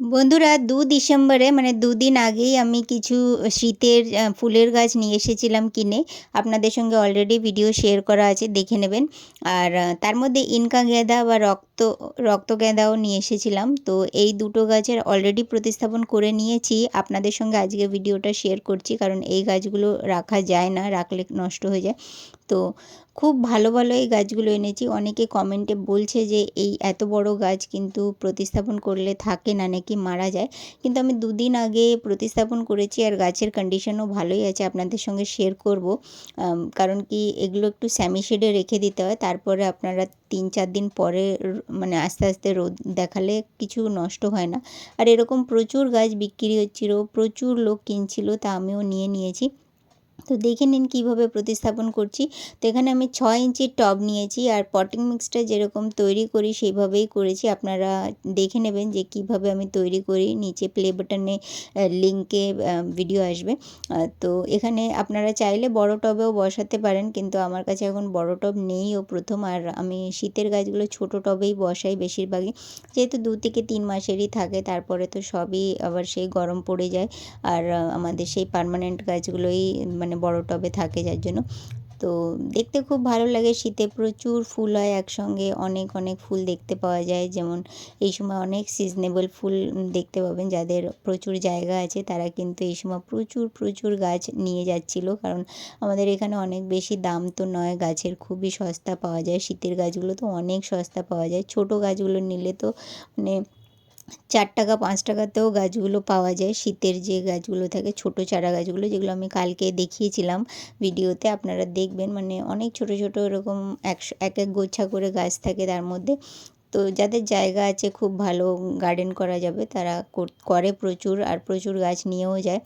বন্ধুরা, দু ডিসেম্বরে মানে দুদিন আগেই আমি কিছু শীতের ফুলের গাছ নিয়ে এসেছিলাম কিনে। আপনাদের সঙ্গে অলরেডি ভিডিও শেয়ার করা আছে, দেখে নেবেন। আর তার মধ্যে ইনকা গেঁদা বা রক্ত রক্ত গেঁদাও নিয়ে এসেছিলাম। তো এই দুটো গাছের অলরেডি প্রতিস্থাপন করে নিয়েছি। আপনাদের সঙ্গে আজকে ভিডিওটা শেয়ার করছি, কারণ এই গাছগুলো রাখা যায় না, রাখলে নষ্ট হয়ে যায়। তো খুব ভালো ভালো এই গাছগুলো এনেছি। অনেকে কমেন্টে বলছে যে, এই এত বড় গাছ কিন্তু প্রতিস্থাপন করলে থাকে না, নাকি মারা যায়? কিন্তু আমি দুদিন আগে প্রতিস্থাপন করেছি আর গাছের কন্ডিশনও ভালোই আছে, আপনাদের সঙ্গে শেয়ার করব। কারণ কি এগুলো একটু স্যামি শেডে রেখে দিতে হয়। তারপরে আপনারা তিন, চার দিন পরে মানে আস্তে আস্তে রোদ দেখালে কিছু নষ্ট হয় না। আর এরকম প্রচুর গাছ বিক্রি হচ্ছিল, প্রচুর লোক কিনছিল তা আমিও নিয়ে নিয়েছি। তো দেখে নিন কীভাবে প্রতিস্থাপন করছি। তো এখানে আমি ছ ইঞ্চির টব নিয়েছি আর পটিং মিক্সটা যেরকম তৈরি করি সেইভাবেই করেছি। আপনারা দেখে নেবেন যে কীভাবে আমি তৈরি করি। নিচে প্লে বাটনে লিঙ্কে ভিডিও আসবে। তো এখানে আপনারা চাইলে বড় টবেও বসাতে পারেন কিন্তু আমার কাছে এখন বড় টব নেই ও প্রথম। আর আমি শীতের গাছগুলো ছোট টবেই বসাই বেশিরভাগই। যেহেতু দু থেকে তিন মাসেরই থাকে তারপরে তো সবই আবার সেই গরম পড়ে যায়। আর আমাদের সেই পারমানেন্ট গাছগুলোই মানে বড় টবে থাকে যার জন্য। তো দেখতে খুব ভালো লাগে, শীতে প্রচুর ফুল হয় একসঙ্গে, অনেক অনেক ফুল দেখতে পাওয়া যায়। যেমন এই সময় অনেক সিজনেবল ফুল দেখতে পাবেন, যাদের প্রচুর জায়গা আছে, তারা কিন্তু এই সময় প্রচুর প্রচুর গাছ নিয়ে যাচ্ছিল। কারণ আমাদের এখানে অনেক বেশি দাম তো নয়, গাছের খুবই সস্তা পাওয়া যায়। শীতের গাছগুলো তো অনেক সস্তা পাওয়া যায়। ছোটো গাছগুলো নিলে তো মানে চার টাকা, পাঁচ টাকাতেও গাছগুলো পাওয়া যায়। শীতের যে গাছগুলো থাকে, ছোটো চারা গাছগুলো, যেগুলো আমি কালকে দেখিয়েছিলাম ভিডিওতে, আপনারা দেখবেন। মানে অনেক ছোটো ছোটো এরকম একশো, এক এক গোছা করে গাছ থাকে তার মধ্যে। তো যাদের জায়গা আছে খুব ভালো গার্ডেন করা যাবে, তারা করে প্রচুর আর প্রচুর গাছ নিয়েও যায়।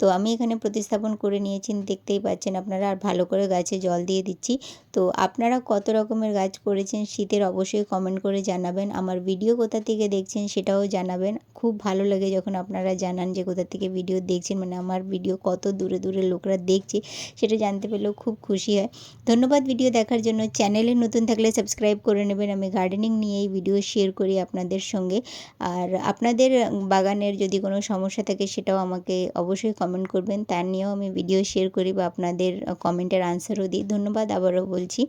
তো আমি এখানে প্রতিস্থাপন করে নিয়েছি, দেখতেই পাচ্ছেন আপনারা, আর ভালো করে গাছে জল দিয়ে দিচ্ছি। তো আপনারা কত রকমের গাছ করেছেন শীতের অবশ্যই কমেন্ট করে জানাবেন। আমার ভিডিও কোথা থেকে দেখছেন সেটাও জানাবেন। খুব ভালো লাগে যখন আপনারা জানান যে কোথা থেকে ভিডিও দেখছেন মানে আমার ভিডিও কত দূরে দূরে লোকরা দেখছে, সেটা জানতে পেলেও খুব খুশি হয়। ধন্যবাদ ভিডিও দেখার জন্য। চ্যানেলে নতুন থাকলে সাবস্ক্রাইব করে নেবেন। আমি গার্ডেনিং নিয়েই ভিডিও শেয়ার করি আপনাদের সঙ্গে। আর আপনাদের বাগানের যদি কোনো সমস্যা থাকে সেটাও আমাকে অবশ্যই কমেন্ট করবেন। তার নিয়েও আমি ভিডিও শেয়ার করি বা আপনাদের কমেন্টের আনসারও দিই। ধন্যবাদ, আবারও বলছি।